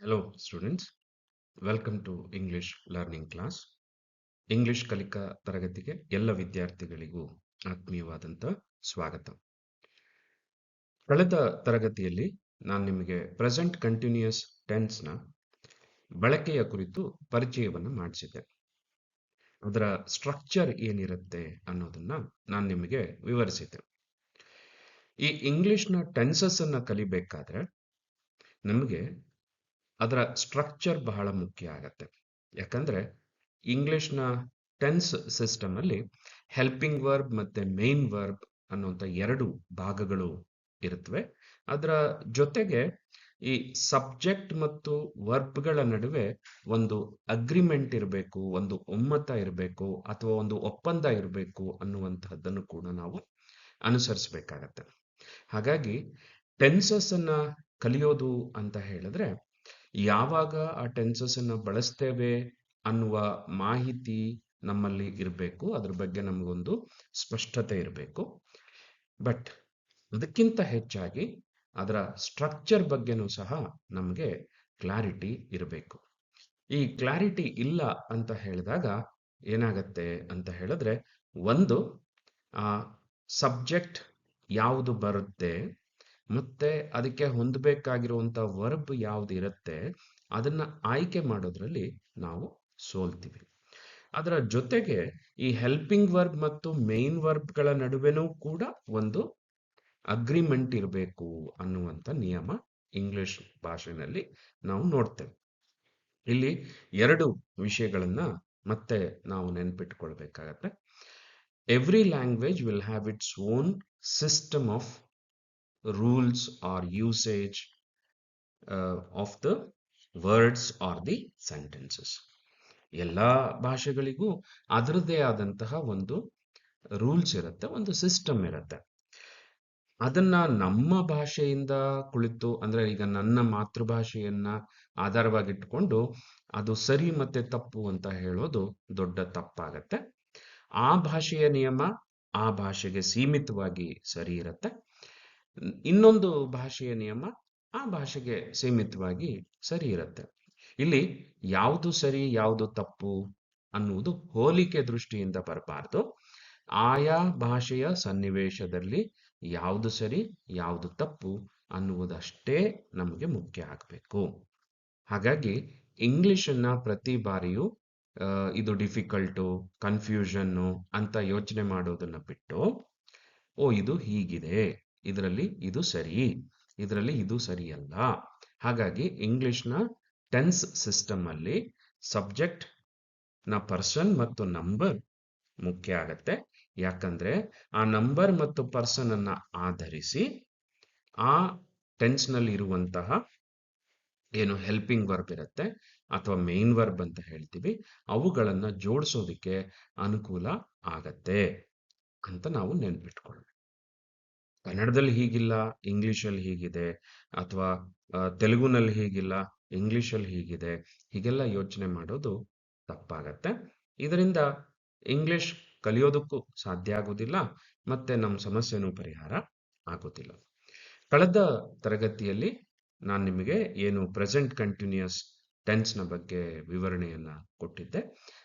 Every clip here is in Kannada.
Hello, students. Welcome to English Learning Class. English ಕಲಿಕಾ ತರಗತಿಗೆ ಎಲ್ಲ ವಿದ್ಯಾರ್ಥಿಗಳಿಗೂ ಆತ್ಮೀಯವಾದಂಥ ಸ್ವಾಗತ ಕಳೆದ ತರಗತಿಯಲ್ಲಿ ನಾನು ನಿಮಗೆ ಪ್ರೆಸೆಂಟ್ ಕಂಟಿನ್ಯೂಯಸ್ ಟೆನ್ಸ್ನ ಬಳಕೆಯ ಕುರಿತು ಪರಿಚಯವನ್ನು ಮಾಡಿಸಿದ್ದೆ ಅದರ ಸ್ಟ್ರಕ್ಚರ್ ಏನಿರುತ್ತೆ ಅನ್ನೋದನ್ನ ನಾನು ನಿಮಗೆ ವಿವರಿಸಿದ್ದೆ ಈ ಇಂಗ್ಲಿಷ್ನ ಟೆನ್ಸಸ್ ಅನ್ನ ಕಲಿಬೇಕಾದ್ರೆ ನಮಗೆ ಅದರ ಸ್ಟ್ರಕ್ಚರ್ ಬಹಳ ಮುಖ್ಯ ಆಗತ್ತೆ. ಯಾಕಂದ್ರೆ ಇಂಗ್ಲಿಷ್ನ ಟೆನ್ಸ್ ಸಿಸ್ಟಮ್ ಅಲ್ಲಿ ಹೆಲ್ಪಿಂಗ್ ವರ್ಬ್ ಮತ್ತೆ ಮೇನ್ ವರ್ಬ್ ಅನ್ನುವಂಥ ಎರಡು ಭಾಗಗಳು ಇರುತ್ತವೆ ಅದರ ಜೊತೆಗೆ ಈ ಸಬ್ಜೆಕ್ಟ್ ಮತ್ತು ವರ್ಬ್ಗಳ ನಡುವೆ ಒಂದು ಅಗ್ರಿಮೆಂಟ್ ಇರಬೇಕು, ಒಂದು ಒಮ್ಮತ ಇರಬೇಕು ಅಥವಾ ಒಂದು ಒಪ್ಪಂದ ಇರಬೇಕು ಅನ್ನುವಂತಹದ್ದನ್ನು ಕೂಡ ನಾವು ಅನುಸರಿಸಬೇಕಾಗತ್ತೆ. ಹಾಗಾಗಿ ಟೆನ್ಸಸ್ ಅನ್ನ ಕಲಿಯೋದು ಅಂತ ಹೇಳಿದ್ರೆ ಯಾವಾಗ ಆ ಟೆನ್ಸಸ್ ಅನ್ನ ಬಳಸ್ತೇವೆ ಅನ್ನುವ ಮಾಹಿತಿ ನಮ್ಮಲ್ಲಿ ಇರಬೇಕು. ಅದ್ರ ಬಗ್ಗೆ ನಮಗೊಂದು ಸ್ಪಷ್ಟತೆ ಇರಬೇಕು. ಬಟ್ ಅದಕ್ಕಿಂತ ಹೆಚ್ಚಾಗಿ ಅದರ ಸ್ಟ್ರಕ್ಚರ್ ಬಗ್ಗೆನೂ ಸಹ ನಮಗೆ ಕ್ಲಾರಿಟಿ ಇರಬೇಕು. ಈ ಕ್ಲಾರಿಟಿ ಇಲ್ಲ ಅಂತ ಹೇಳಿದಾಗ ಏನಾಗತ್ತೆ ಅಂತ ಹೇಳಿದ್ರೆ, ಒಂದು, ಆ ಸಬ್ಜೆಕ್ಟ್ ಯಾವುದು ಬರುತ್ತೆ ಮತ್ತೆ ಅದಕ್ಕೆ ಹೊಂದಬೇಕಾಗಿರುವಂತ ವರ್ಬ್ ಯಾವ್ದು ಇರುತ್ತೆ, ಅದನ್ನ ಆಯ್ಕೆ ಮಾಡೋದ್ರಲ್ಲಿ ನಾವು ಸೋಲ್ತೀವಿ. ಅದರ ಜೊತೆಗೆ ಈ ಹೆಲ್ಪಿಂಗ್ ವರ್ಬ್ ಮತ್ತು ಮೇನ್ ವರ್ಬ್ಗಳ ನಡುವೆನೂ ಕೂಡ ಒಂದು ಅಗ್ರಿಮೆಂಟ್ ಇರಬೇಕು ಅನ್ನುವಂಥ ನಿಯಮ ಇಂಗ್ಲಿಷ್ ಭಾಷೆನಲ್ಲಿ ನಾವು ನೋಡ್ತೇವೆ. ಇಲ್ಲಿ ಎರಡು ವಿಷಯಗಳನ್ನ ಮತ್ತೆ ನಾವು ನೆನ್ಪಿಟ್ಕೊಳ್ಬೇಕಾಗತ್ತೆ. Every language will have its own system of rules or usage of the words or the sentences ಎಲ್ಲ ಭಾಷೆಗಳಿಗೂ ಅದರದೇ ಆದಂತಹ ಒಂದು ರೂಲ್ಸ್ ಇರುತ್ತೆ, ಒಂದು ಸಿಸ್ಟಮ್ ಇರುತ್ತೆ. ಅದನ್ನ ನಮ್ಮ ಭಾಷೆಯಿಂದ ಕುಳಿತು, ಅಂದ್ರೆ ಈಗ ನನ್ನ ಮಾತೃಭಾಷೆಯನ್ನ ಆಧಾರವಾಗಿಟ್ಕೊಂಡು ಅದು ಸರಿ ಮತ್ತೆ ತಪ್ಪು ಅಂತ ಹೇಳೋದು ದೊಡ್ಡ ತಪ್ಪಾಗತ್ತೆ. ಆ ಭಾಷೆಯ ನಿಯಮ ಆ ಭಾಷೆಗೆ ಸೀಮಿತವಾಗಿ ಸರಿ ಇರುತ್ತೆ. ಇನ್ನೊಂದು ಭಾಷೆಯ ನಿಯಮ ಆ ಭಾಷೆಗೆ ಸೀಮಿತವಾಗಿ ಸರಿ ಇರುತ್ತೆ. ಇಲ್ಲಿ ಯಾವುದು ಸರಿ, ಯಾವುದು ತಪ್ಪು ಅನ್ನುವುದು ಹೋಲಿಕೆ ದೃಷ್ಟಿಯಿಂದ ಬರಬಾರ್ದು. ಆಯಾ ಭಾಷೆಯ ಸನ್ನಿವೇಶದಲ್ಲಿ ಯಾವುದು ಸರಿ, ಯಾವುದು ತಪ್ಪು ಅನ್ನುವುದಷ್ಟೇ ನಮಗೆ ಮುಖ್ಯ ಆಗಬೇಕು. ಹಾಗಾಗಿ ಇಂಗ್ಲಿಷನ್ನ ಪ್ರತಿ ಬಾರಿಯೂ ಇದು ಡಿಫಿಕಲ್ಟು, ಕನ್ಫ್ಯೂಷನ್ನು ಅಂತ ಯೋಚನೆ ಮಾಡೋದನ್ನ ಬಿಟ್ಟು, ಓ, ಇದು ಹೀಗಿದೆ. ಇದರಲ್ಲಿ ಇದು ಸರಿ. ಇದರಲ್ಲಿ ಇದು ಸರಿಯಲ್ಲ ಹಾಗಾಗಿ ಇಂಗ್ಲಿಷ್ನ ಟೆನ್ಸ್ ಸಿಸ್ಟಮ್ ಅಲ್ಲಿ ಸಬ್ಜೆಕ್ಟ್ನ ಪರ್ಸನ್ ಮತ್ತು ನಂಬರ್ ಮುಖ್ಯ ಆಗತ್ತೆ. ಯಾಕಂದ್ರೆ ಆ ನಂಬರ್ ಮತ್ತು ಪರ್ಸನ್ ಅನ್ನ ಆಧರಿಸಿ ಆ ಟೆನ್ಸ್ನಲ್ಲಿ ಇರುವಂತಹ ಏನು ಹೆಲ್ಪಿಂಗ್ ವರ್ಬ್ ಇರುತ್ತೆ ಅಥವಾ ಮೇನ್ ವರ್ಬ್ ಅಂತ ಹೇಳ್ತೀವಿ, ಅವುಗಳನ್ನ ಜೋಡಿಸೋದಕ್ಕೆ ಅನುಕೂಲ ಆಗತ್ತೆ ಅಂತ ನಾವು ನೆನ್ಪಿಟ್ಕೊಳ್ಬೇಕು ಕನ್ನಡದಲ್ಲಿ ಹೀಗಿಲ್ಲ, ಇಂಗ್ಲಿಷಲ್ಲಿ ಹೀಗಿದೆ ಅಥವಾ ತೆಲುಗುನಲ್ಲಿ ಹೀಗಿಲ್ಲ, ಇಂಗ್ಲಿಷಲ್ಲಿ ಹೀಗಿದೆ, ಹೀಗೆಲ್ಲ ಯೋಚನೆ ಮಾಡೋದು ತಪ್ಪಾಗತ್ತೆ. ಇದರಿಂದ ಇಂಗ್ಲಿಷ್ ಕಲಿಯೋದಕ್ಕೂ ಸಾಧ್ಯ ಆಗೋದಿಲ್ಲ, ಮತ್ತೆ ನಮ್ಮ ಸಮಸ್ಯೆನೂ ಪರಿಹಾರ ಆಗೋದಿಲ್ಲ. ಕಳೆದ ತರಗತಿಯಲ್ಲಿ ನಾನು ನಿಮಗೆ ಏನು ಪ್ರೆಸೆಂಟ್ ಕಂಟಿನ್ಯೂಯಸ್ ಟೆನ್ಸ್ನ ಬಗ್ಗೆ ವಿವರಣೆಯನ್ನ ಕೊಟ್ಟಿದ್ದೆ.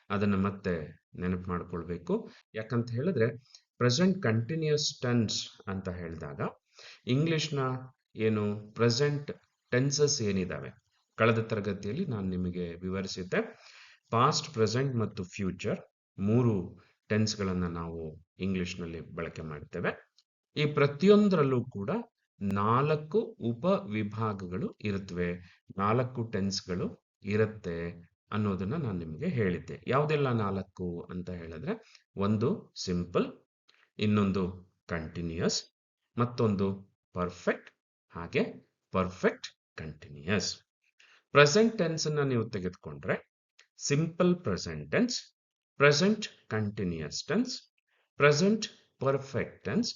ಅದನ್ನು ಮತ್ತೆ ನೆನಪು ಮಾಡ್ಕೊಳ್ಬೇಕು. ಯಾಕಂತ ಹೇಳಿದ್ರೆ ಪ್ರೆಸೆಂಟ್ ಕಂಟಿನ್ಯೂಸ್ ಟೆನ್ಸ್ ಅಂತ ಹೇಳಿದಾಗ ಇಂಗ್ಲಿಷ್ನ ಏನು ಪ್ರೆಸೆಂಟ್ ಟೆನ್ಸಸ್ ಏನಿದಾವೆ? ಕಳೆದ ತರಗತಿಯಲ್ಲಿ ನಾನು ನಿಮಗೆ ವಿವರಿಸಿದ್ದೆ. ಪಾಸ್ಟ್, ಪ್ರೆಸೆಂಟ್ ಮತ್ತು ಫ್ಯೂಚರ್ ಮೂರು ಟೆನ್ಸ್ಗಳನ್ನು ನಾವು ಇಂಗ್ಲಿಷ್ನಲ್ಲಿ ಬಳಕೆ ಮಾಡ್ತೇವೆ ಈ ಪ್ರತಿಯೊಂದರಲ್ಲೂ ಕೂಡ ನಾಲ್ಕು ಉಪ ವಿಭಾಗಗಳು ಇರುತ್ತವೆ ನಾಲ್ಕು ಟೆನ್ಸ್ಗಳು ಇರುತ್ತೆ ಅನ್ನೋದನ್ನ ನಾನು ನಿಮಗೆ ಹೇಳಿದ್ದೆ. ಯಾವುದೆಲ್ಲ ನಾಲ್ಕು ಅಂತ ಹೇಳಿದ್ರೆ, ಒಂದು, ಸಿಂಪಲ್ ಇನ್ನೊಂದು ಕಂಟಿನ್ಯೂಯಸ್ ಮತ್ತೊಂದು ಪರ್ಫೆಕ್ಟ್ ಹಾಗೆ ಪರ್ಫೆಕ್ಟ್ ಕಂಟಿನ್ಯೂಯಸ್ ಪ್ರೆಸೆಂಟ್ ಟೆನ್ಸ್ ಅನ್ನ ನೀವು ತೆಗೆದುಕೊಂಡ್ರೆ simple present tense present continuous tense present perfect tense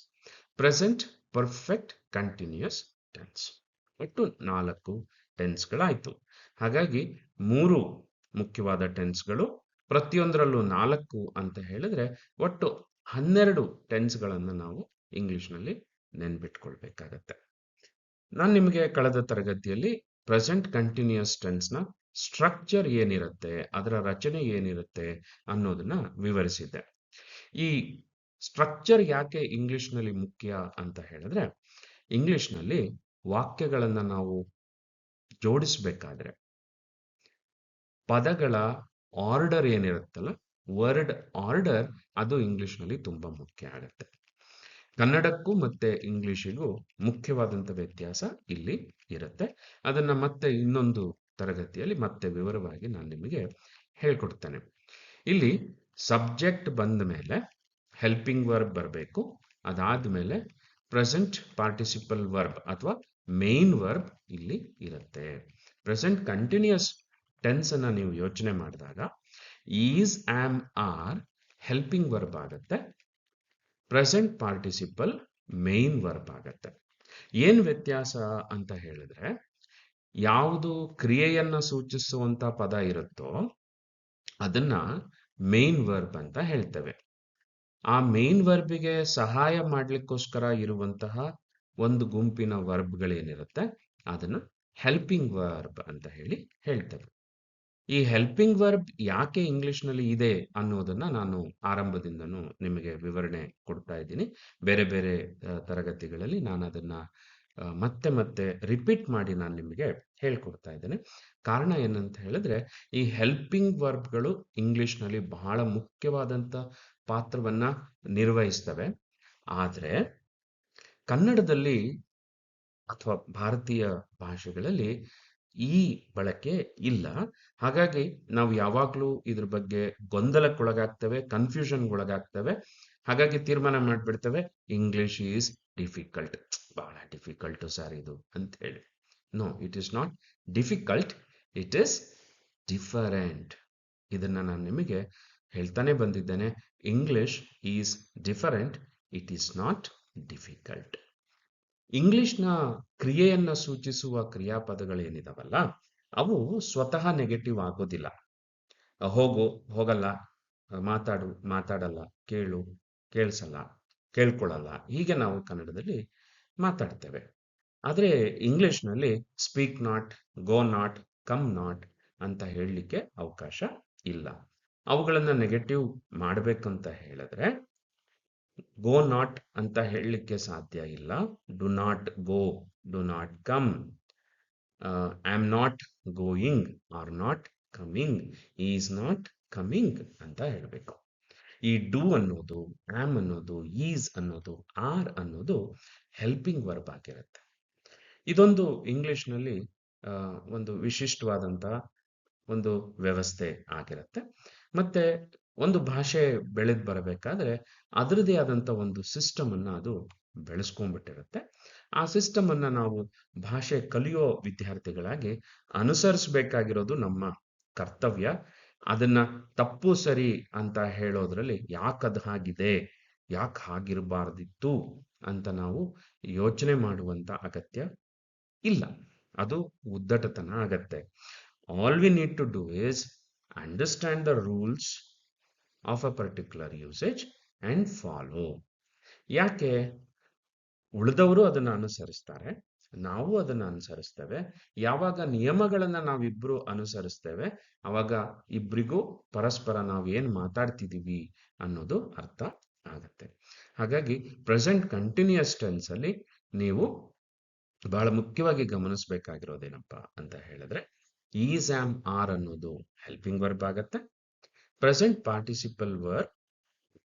present perfect continuous tense ಒಟ್ಟು ನಾಲ್ಕು ಟೆನ್ಸ್ಗಳಾಯಿತು ಹಾಗಾಗಿ ಮೂರು ಮುಖ್ಯವಾದ ಟೆನ್ಸ್ಗಳು ಪ್ರತಿಯೊಂದರಲ್ಲೂ ನಾಲ್ಕು ಅಂತ ಹೇಳಿದ್ರೆ ಒಟ್ಟು ಹನ್ನೆರಡು ಟೆನ್ಸ್ಗಳನ್ನು ನಾವು ಇಂಗ್ಲಿಷ್ನಲ್ಲಿ ನೆನ್ಪಿಟ್ಕೊಳ್ಬೇಕಾಗತ್ತೆ. ನಾನು ನಿಮಗೆ ಕಳೆದ ತರಗತಿಯಲ್ಲಿ ಪ್ರೆಸೆಂಟ್ ಕಂಟಿನ್ಯೂಸ್ ಟೆನ್ಸ್ನ ಸ್ಟ್ರಕ್ಚರ್ ಏನಿರುತ್ತೆ, ಅದರ ರಚನೆ ಏನಿರುತ್ತೆ ಅನ್ನೋದನ್ನ ವಿವರಿಸಿದ್ದೆ. ಈ ಸ್ಟ್ರಕ್ಚರ್ ಯಾಕೆ ಇಂಗ್ಲಿಷ್ನಲ್ಲಿ ಮುಖ್ಯ ಅಂತ ಹೇಳಿದ್ರೆ, ಇಂಗ್ಲಿಷ್ನಲ್ಲಿ ವಾಕ್ಯಗಳನ್ನು ನಾವು ಜೋಡಿಸ್ಬೇಕಾದ್ರೆ ಪದಗಳ ಆರ್ಡರ್ ಏನಿರುತ್ತಲ್ಲ ವರ್ಡ್ ಆರ್ಡರ್ ಅದು ಇಂಗ್ಲಿಷ್ನಲ್ಲಿ ತುಂಬಾ ಮುಖ್ಯ ಆಗುತ್ತೆ. ಕನ್ನಡಕ್ಕೂ ಮತ್ತೆ ಇಂಗ್ಲಿಷಿಗೂ ಮುಖ್ಯವಾದಂಥ ವ್ಯತ್ಯಾಸ ಇಲ್ಲಿ ಇರುತ್ತೆ. ಅದನ್ನ ಮತ್ತೆ ಇನ್ನೊಂದು ತರಗತಿಯಲ್ಲಿ ಮತ್ತೆ ವಿವರವಾಗಿ ನಾನು ನಿಮಗೆ ಹೇಳ್ಕೊಡ್ತೇನೆ. ಇಲ್ಲಿ ಸಬ್ಜೆಕ್ಟ್ ಬಂದ ಮೇಲೆ ಹೆಲ್ಪಿಂಗ್ ವರ್ಬ್ ಬರಬೇಕು. ಅದಾದ ಮೇಲೆ ಪ್ರೆಸೆಂಟ್ ಪಾರ್ಟಿಸಿಪಲ್ ವರ್ಬ್ ಅಥವಾ ಮೇನ್ ವರ್ಬ್ ಇಲ್ಲಿ ಇರುತ್ತೆ. ಪ್ರೆಸೆಂಟ್ ಕಂಟಿನ್ಯೂಸ್ ಟೆನ್ಸ್ ಅನ್ನ ನೀವು ಯೋಚನೆ ಮಾಡಿದಾಗ is am are helping verb ಆಗುತ್ತೆ ಪ್ರೆಸೆಂಟ್ ಪಾರ್ಟಿಸಿಪಲ್ ಮೇನ್ ವರ್ಬ್ ಆಗತ್ತೆ ಏನ್ ವ್ಯತ್ಯಾಸ ಅಂತ ಹೇಳಿದ್ರೆ, ಯಾವುದು ಕ್ರಿಯೆಯನ್ನ ಸೂಚಿಸುವಂತ ಪದ ಇರುತ್ತೋ ಅದನ್ನ ಮೇನ್ ವರ್ಬ್ ಅಂತ ಹೇಳ್ತೇವೆ. ಆ ಮೇನ್ ವರ್ಬಿಗೆ ಸಹಾಯ ಮಾಡ್ಲಿಕ್ಕೋಸ್ಕರ ಇರುವಂತಹ ಒಂದು ಗುಂಪಿನ ವರ್ಬ್ಗಳೇನಿರುತ್ತೆ ಅದನ್ನ ಹೆಲ್ಪಿಂಗ್ ವರ್ಬ್ ಅಂತ ಹೇಳಿ ಹೇಳ್ತೇವೆ. ಈ ಹೆಲ್ಪಿಂಗ್ ವರ್ಬ್ ಯಾಕೆ ಇಂಗ್ಲಿಷ್ನಲ್ಲಿ ಇದೆ ಅನ್ನೋದನ್ನ ನಾನು ಆರಂಭದಿಂದನೂ ನಿಮಗೆ ವಿವರಣೆ ಕೊಡ್ತಾ ಇದ್ದೀನಿ. ಬೇರೆ ಬೇರೆ ತರಗತಿಗಳಲ್ಲಿ ನಾನು ಅದನ್ನ ಮತ್ತೆ ಮತ್ತೆ ರಿಪೀಟ್ ಮಾಡಿ ನಾನು ನಿಮಗೆ ಹೇಳ್ಕೊಡ್ತಾ ಇದ್ದೇನೆ. ಕಾರಣ ಏನಂತ ಹೇಳಿದ್ರೆ, ಈ ಹೆಲ್ಪಿಂಗ್ ವರ್ಬ್ಗಳು ಇಂಗ್ಲಿಷ್ನಲ್ಲಿ ಬಹಳ ಮುಖ್ಯವಾದಂತ ಪಾತ್ರವನ್ನ ನಿರ್ವಹಿಸ್ತವೆ. ಆದರೆ, ಕನ್ನಡದಲ್ಲಿ ಅಥವಾ ಭಾರತೀಯ ಭಾಷೆಗಳಲ್ಲಿ ಈ ಬಳಕೆ ಇಲ್ಲ. ಹಾಗಾಗಿ ನಾವು ಯಾವಾಗ್ಲೂ ಇದ್ರ ಬಗ್ಗೆ ಗೊಂದಲಕ್ಕೊಳಗಾಗ್ತವೆ ಕನ್ಫ್ಯೂಷನ್ ಒಳಗಾಗ್ತವೆ ಹಾಗಾಗಿ ತೀರ್ಮಾನ ಮಾಡ್ಬಿಡ್ತವೆ ಇಂಗ್ಲಿಷ್ ಈಸ್ ಡಿಫಿಕಲ್ಟ್ ಬಹಳ ಡಿಫಿಕಲ್ಟ್ ಸರ್ ಇದು ಅಂತ ಹೇಳಿ no it is not difficult it is different ಇದನ್ನ ನಾನು ನಿಮಗೆ ಹೇಳ್ತಾನೆ ಬಂದಿದ್ದೇನೆ. English is different it is not difficult ಇಂಗ್ಲಿಷ್ನ ಕ್ರಿಯೆಯನ್ನ ಸೂಚಿಸುವ ಕ್ರಿಯಾಪದಗಳೇನಿದಾವಲ್ಲ, ಅವು ಸ್ವತಃ ನೆಗೆಟಿವ್ ಆಗೋದಿಲ್ಲ. ಹೋಗು, ಹೋಗಲ್ಲ, ಮಾತಾಡು, ಮಾತಾಡಲ್ಲ, ಕೇಳು, ಕೇಳಿಸಲ್ಲ, ಕೇಳ್ಕೊಳ್ಳಲ್ಲ, ಹೀಗೆ ನಾವು ಕನ್ನಡದಲ್ಲಿ ಮಾತಾಡ್ತೇವೆ. ಆದರೆ ಇಂಗ್ಲಿಷ್ನಲ್ಲಿ speak not go not come not ಅಂತ ಹೇಳಲಿಕ್ಕೆ ಅವಕಾಶ ಇಲ್ಲ. ಅವುಗಳನ್ನ ನೆಗೆಟಿವ್ ಮಾಡಬೇಕಂತ ಹೇಳಿದ್ರೆ ಗೋ ನಾಟ್ ಅಂತ ಹೇಳಲಿಕ್ಕೆ ಸಾಧ್ಯ ಇಲ್ಲ. Do not go do not come I am not going or not coming is not coming ಅಂತ ಹೇಳಬೇಕು. ಈ ಡು ಅನ್ನೋದು ಆಮ್ ಅನ್ನೋದು ಈಸ್ ಅನ್ನೋದು ಆರ್ ಅನ್ನೋದು ಹೆಲ್ಪಿಂಗ್ ವರ್ಬ್ ಆಗಿರುತ್ತೆ. ಇದೊಂದು ಇಂಗ್ಲಿಷ್ನಲ್ಲಿ ಒಂದು ವಿಶಿಷ್ಟವಾದಂತಹ ಒಂದು ವ್ಯವಸ್ಥೆ ಆಗಿರುತ್ತೆ. ಮತ್ತೆ ಒಂದು ಭಾಷೆ ಬೆಳೆದು ಬರಬೇಕಾದ್ರೆ ಅದರದೇ ಆದಂಥ ಒಂದು ಸಿಸ್ಟಮ್ ಅನ್ನ ಅದು ಬೆಳೆಸ್ಕೊಂಡ್ಬಿಟ್ಟಿರುತ್ತೆ. ಆ ಸಿಸ್ಟಮ್ ಅನ್ನ ನಾವು ಭಾಷೆ ಕಲಿಯೋ ವಿದ್ಯಾರ್ಥಿಗಳಾಗಿ ಅನುಸರಿಸಬೇಕಾಗಿರೋದು ನಮ್ಮ ಕರ್ತವ್ಯ. ಅದನ್ನ ತಪ್ಪು ಸರಿ ಅಂತ ಹೇಳೋದ್ರಲ್ಲಿ ಯಾಕದು ಹಾಗಿದೆ? ಯಾಕೆ ಹಾಗಿರಬಾರ್ದಿತ್ತು? ಅಂತ ನಾವು ಯೋಚನೆ ಮಾಡುವಂತ ಅಗತ್ಯ ಇಲ್ಲ. ಅದು ಉದ್ದಟತನ ಆಗತ್ತೆ. All we need to do is understand the rules of a particular usage and follow ಯಾಕೆ? ಉಳಿದವರು ಅದನ್ನು ಅನುಸರಿಸ್ತಾರೆ. ನಾವು ಅದನ್ನು ಅನುಸರಿಸ್ತೇವೆ. ಯಾವಾಗ ನಿಯಮಗಳನ್ನು ನಾವಿಬ್ರು ಅನುಸರಿಸ್ತೇವೆ, ಅವಾಗ ಇಬ್ರಿಗೂ ಪರಸ್ಪರ ನಾವು ಏನು ಮಾತಾಡ್ತಿದೀವಿ ಅನ್ನೋದು ಅರ್ಥ ಆಗತ್ತೆ. ಹಾಗಾಗಿ ಪ್ರೆಸೆಂಟ್ ಕಂಟಿನ್ಯೂಸ್ ಟೆನ್ಸ್ ಅಲ್ಲಿ ನೀವು ಬಹಳ ಮುಖ್ಯವಾಗಿ ಗಮನಿಸಬೇಕಾಗಿರೋದೇನಪ್ಪ ಅಂತ ಹೇಳಿದ್ರೆ ಈಸ್ ಆಮ್ ಆರ್ ಅನ್ನೋದು ಹೆಲ್ಪಿಂಗ್ ವರ್ಬ್ ಆಗತ್ತೆ. Present participle verb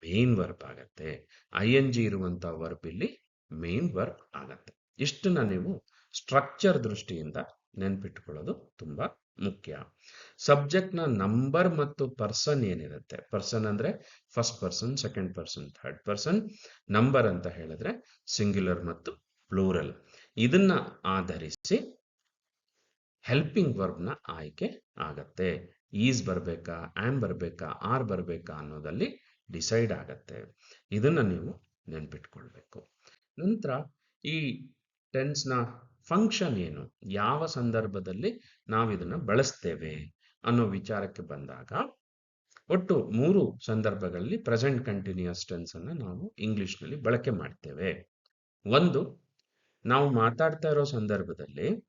main verb ಆಗತ್ತೆ. ಐ ಎನ್ ಜಿ ಇರುವಂತ ವರ್ಬ್ ಇಲ್ಲಿ ಮೇನ್ ವರ್ಬ್ ಆಗತ್ತೆ. ಇಷ್ಟನ್ನ ನೀವು ಸ್ಟ್ರಕ್ಚರ್ ದೃಷ್ಟಿಯಿಂದ ನೆನ್ಪಿಟ್ಕೊಳ್ಳೋದು ತುಂಬಾ ಮುಖ್ಯ. ಸಬ್ಜೆಕ್ಟ್ನ ನಂಬರ್ ಮತ್ತು ಪರ್ಸನ್ ಏನಿರುತ್ತೆ? ಪರ್ಸನ್ ಅಂದ್ರೆ first person second person third person number ಅಂತ ಹೇಳಿದ್ರೆ ಸಿಂಗ್ಯುಲರ್ ಮತ್ತು ಪ್ಲೂರಲ್ ಇದನ್ನ ಆಧರಿಸಿ ಹೆಲ್ಪಿಂಗ್ ವರ್ಬ್ನ ಆಯ್ಕೆ ಆಗತ್ತೆ. ಈಸ್ ಬರಬೇಕಾ, ಆಮ್ ಬರಬೇಕಾ, ಆರ್ ಬರಬೇಕಾ ಅನ್ನೋದಲ್ಲಿ ಡಿಸೈಡ್ ಆಗತ್ತೆ. ಇದನ್ನು ನೀವು ನೆನ್ಪಿಟ್ಕೊಳ್ಬೇಕು. ನಂತರ ಈ ಟೆನ್ಸ್ನ ಫಂಕ್ಷನ್ ಏನು? ಯಾವ ಸಂದರ್ಭದಲ್ಲಿ ನಾವು ಇದನ್ನ ಬಳಸ್ತೇವೆ ಅನ್ನೋ ವಿಚಾರಕ್ಕೆ ಬಂದಾಗ ಒಟ್ಟು ಮೂರು ಸಂದರ್ಭಗಳಲ್ಲಿ ಪ್ರೆಸೆಂಟ್ ಕಂಟಿನ್ಯೂಸ್ ಟೆನ್ಸ್ ಅನ್ನ ನಾವು ಇಂಗ್ಲಿಷ್ನಲ್ಲಿ ಬಳಕೆ ಮಾಡ್ತೇವೆ. ಒಂದು, ನಾವು ಮಾತಾಡ್ತಾ ಇರೋ ಸಂದರ್ಭದಲ್ಲಿ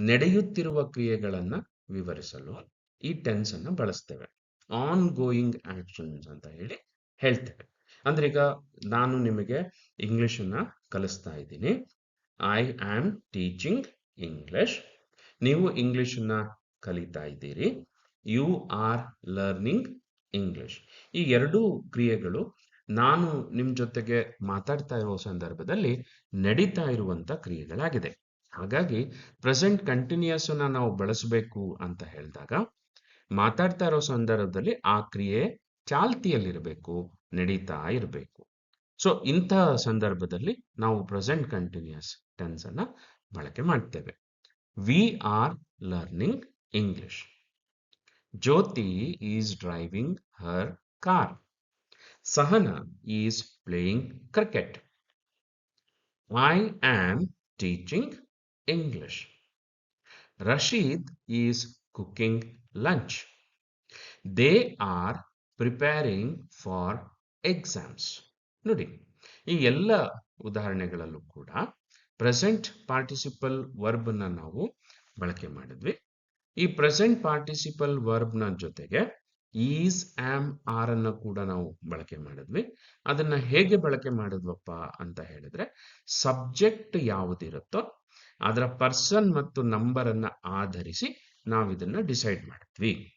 ನಡೆಯುತ್ತಿರುವ ಕ್ರಿಯೆಗಳನ್ನು ವಿವರಿಸಲು. ಈ ಟೆನ್ಸ್ ಅನ್ನು ಬಳಸ್ತೇವೆ. ಆನ್ ಗೋಯಿಂಗ್ ಆಕ್ಷನ್ಸ್ ಅಂತ ಹೇಳಿ ಹೇಳ್ತೇವೆ. ಅಂದ್ರೆ ಈಗ ನಾನು ನಿಮಗೆ ಇಂಗ್ಲಿಷ್ ಅನ್ನ ಕಲಿಸ್ತಾ ಇದ್ದೀನಿ. ಐ ಆಮ್ ಟೀಚಿಂಗ್ ಇಂಗ್ಲಿಷ್ ನೀವು ಇಂಗ್ಲಿಷ್ ಅನ್ನ ಕಲಿತಾ ಇದ್ದೀರಿ. ಯು ಆರ್ ಲರ್ನಿಂಗ್ ಇಂಗ್ಲಿಷ್ ಈ ಎರಡೂ ಕ್ರಿಯೆಗಳು ನಾನು ನಿಮ್ ಜೊತೆಗೆ ಮಾತಾಡ್ತಾ ಇರುವ ಸಂದರ್ಭದಲ್ಲಿ ನಡೀತಾ ಇರುವಂತ ಕ್ರಿಯೆಗಳಾಗಿದೆ. ಹಾಗಾಗಿ ಪ್ರೆಸೆಂಟ್ ಕಂಟಿನ್ಯೂಸ್ ಅನ್ನ ನಾವು ಬಳಸಬೇಕು ಅಂತ ಹೇಳಿದಾಗ ಮಾತಾಡ್ತಾ ಇರೋ ಸಂದರ್ಭದಲ್ಲಿ ಆ ಕ್ರಿಯೆ ಚಾಲ್ತಿಯಲ್ಲಿರಬೇಕು, ನಡೀತಾ ಇರಬೇಕು. ಸೊ ಇಂತಹ ಸಂದರ್ಭದಲ್ಲಿ ನಾವು ಪ್ರೆಸೆಂಟ್ ಕಂಟಿನ್ಯೂಸ್ ಟೆನ್ಸ್ ಅನ್ನ ಬಳಕೆ ಮಾಡ್ತೇವೆ. We are learning English Jyothi is driving her car Sahana is playing cricket I am teaching English Rashid is cooking lunch they are preparing for exams ನೋಡಿ, ಈ ಎಲ್ಲ ಉದಾಹರಣೆಗಳಲ್ಲೂ ಕೂಡ ಪ್ರೆಸೆಂಟ್ ಪಾರ್ಟಿಸಿಪಲ್ ವರ್ಬ್ನ ನಾವು ಬಳಕೆ ಮಾಡಿದ್ವಿ. ಈ ಪ್ರೆಸೆಂಟ್ ಪಾರ್ಟಿಸಿಪಲ್ ವರ್ಬ್ನ ಜೊತೆಗೆ ಈಸ್ ಆಮ್ ಆರ್ ಅನ್ನ ಕೂಡ ನಾವು ಬಳಕೆ ಮಾಡಿದ್ವಿ. ಅದನ್ನ ಹೇಗೆ ಬಳಕೆ ಮಾಡಿದ್ವಪ್ಪ ಅಂತ ಹೇಳಿದ್ರೆ ಸಬ್ಜೆಕ್ಟ್ ಯಾವುದಿರುತ್ತೋ ಅದರ ಪರ್ಸನ್ ಮತ್ತು ನಂಬರ್ ಅನ್ನ ಆಧರಿಸಿ ನಾವು ಇದನ್ನ ಡಿಸೈಡ್ ಮಾಡಿದ್ವಿ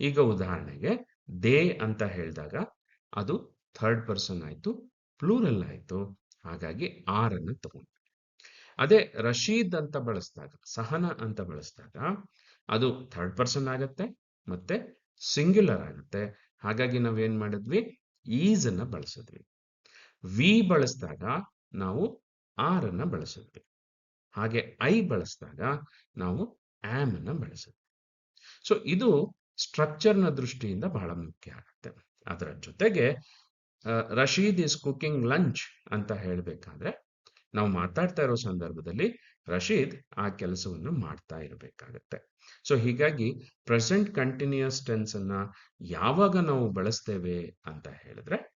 ಈಗ ಉದಾಹರಣೆಗೆ, ದೇ ಅಂತ ಹೇಳಿದಾಗ ಅದು ಥರ್ಡ್ ಪರ್ಸನ್ ಆಯ್ತು, ಪ್ಲೂರಲ್ ಆಯ್ತು, ಹಾಗಾಗಿ ಆರ್ ಅನ್ನು ತಗೊಂಡ್ವಿ. ಅದೇ ರಶೀದ್ ಅಂತ ಬಳಸಿದಾಗ, ಸಹನ ಅಂತ ಬಳಸಿದಾಗ ಅದು ಥರ್ಡ್ ಪರ್ಸನ್ ಆಗತ್ತೆ, ಮತ್ತೆ ಸಿಂಗ್ಯುಲರ್ ಆಗುತ್ತೆ. ಹಾಗಾಗಿ ನಾವೇನ್ ಮಾಡಿದ್ವಿ? ಈಸ್ ಅನ್ನ ಬಳಸಿದ್ವಿ. ವಿ ಬಳಸಿದಾಗ ನಾವು ಆರ್ ಅನ್ನ ಬಳಸಿದ್ವಿ. ಹಾಗೆ ಐ ಬಳಸಿದಾಗ ನಾವು ಆಮ್ ಅನ್ನ ಬಳಸುತ್ತೆ. ಸೊ ಇದು ಸ್ಟ್ರಕ್ಚರ್ನ ದೃಷ್ಟಿಯಿಂದ ಬಹಳ ಮುಖ್ಯ ಆಗುತ್ತೆ. ಅದರ ಜೊತೆಗೆ ರಶೀದ್ ಇಸ್ ಕುಕಿಂಗ್ ಲಂಚ್ ಅಂತ ಹೇಳಬೇಕಾದ್ರೆ, ನಾವು ಮಾತಾಡ್ತಾ ಇರೋ ಸಂದರ್ಭದಲ್ಲಿ ರಶೀದ್ ಆ ಕೆಲಸವನ್ನು ಮಾಡ್ತಾ ಇರಬೇಕಾಗತ್ತೆ. ಸೊ ಹೀಗಾಗಿ ಪ್ರೆಸೆಂಟ್ ಕಂಟಿನ್ಯೂಸ್ ಟೆನ್ಸ್ ಅನ್ನ ಯಾವಾಗ ನಾವು ಬಳಸ್ತೇವೆ ಅಂತ ಹೇಳಿದ್ರೆ,